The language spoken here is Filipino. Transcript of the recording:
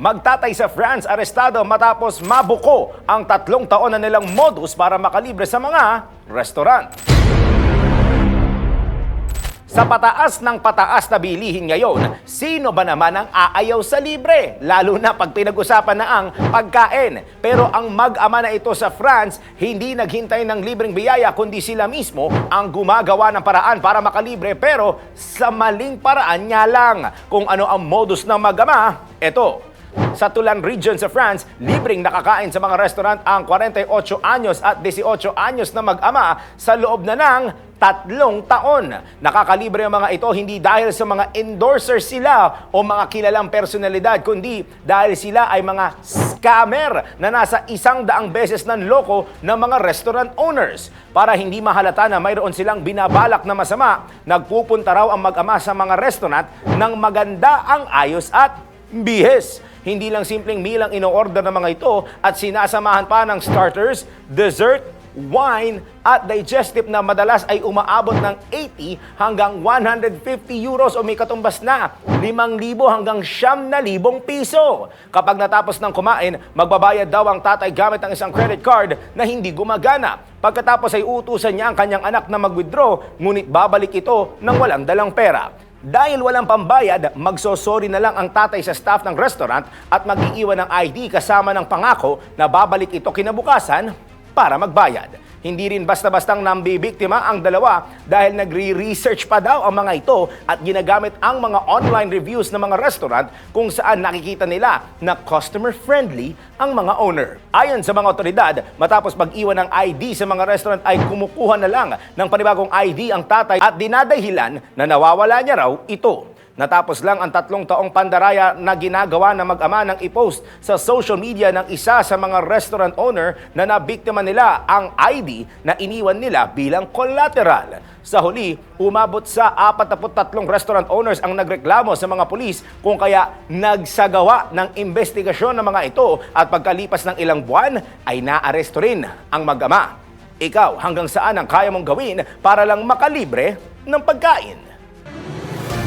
Magtatay sa France, arestado matapos mabuko ang tatlong taon na nilang modus para makalibre sa mga restaurant. Sa pataas ng pataas na bilihin ngayon, sino ba naman ang aayaw sa libre? Lalo na pag pinag-usapan na ang pagkain. Pero ang mag-ama na ito sa France, hindi naghintay ng libreng biyaya kundi sila mismo ang gumagawa ng paraan para makalibre pero sa maling paraan niya lang. Kung ano ang modus ng mag-ama, ito. Sa Tulan Region sa France, libreng nakakain sa mga restaurant ang 48 anyos at 18 anyos na mag-ama sa loob na ng tatlong taon. Nakakalibre ang mga ito hindi dahil sa mga endorsers sila o mga kilalang personalidad, kundi dahil sila ay mga scammer na nasa isang daang beses ng loko ng mga restaurant owners. Para hindi mahalata na mayroon silang binabalak na masama, nagpupunta raw ang mag-ama sa mga restaurant ng maganda ang ayos at bihes. Hindi lang simpleng milang ino-order ng mga ito at sinasamahan pa ng starters, dessert, wine at digestive na madalas ay umaabot ng 80 hanggang 150 euros o may katumbas na 5,000 hanggang 9,000 piso. Kapag natapos ng kumain, magbabayad daw ang tatay gamit ang isang credit card na hindi gumagana. Pagkatapos ay utusan niya ang kanyang anak na mag-withdraw, ngunit babalik ito ng walang dalang pera. Dahil walang pambayad, magsosorry na lang ang tatay sa staff ng restaurant at mag-iiwan ng ID kasama ng pangako na babalik ito kinabukasan para magbayad. Hindi rin basta-bastang nambibiktima ang dalawa dahil nagre-research pa daw ang mga ito at ginagamit ang mga online reviews ng mga restaurant kung saan nakikita nila na customer-friendly ang mga owner. Ayon sa mga otoridad, matapos pag-iwan ng ID sa mga restaurant ay kumukuha na lang ng panibagong ID ang tatay at dinadahilan na nawawala niya raw ito. Natapos lang ang tatlong taong pandaraya na ginagawa ng mag-ama ng i-post sa social media ng isa sa mga restaurant owner na nabiktima nila ang ID na iniwan nila bilang collateral. Sa huli, umabot sa 43 restaurant owners ang nagreklamo sa mga pulis kung kaya nagsagawa ng investigasyon ng mga ito at pagkalipas ng ilang buwan ay naaresto rin ang mag-ama. Ikaw, hanggang saan ang kaya mong gawin para lang makalibre ng pagkain?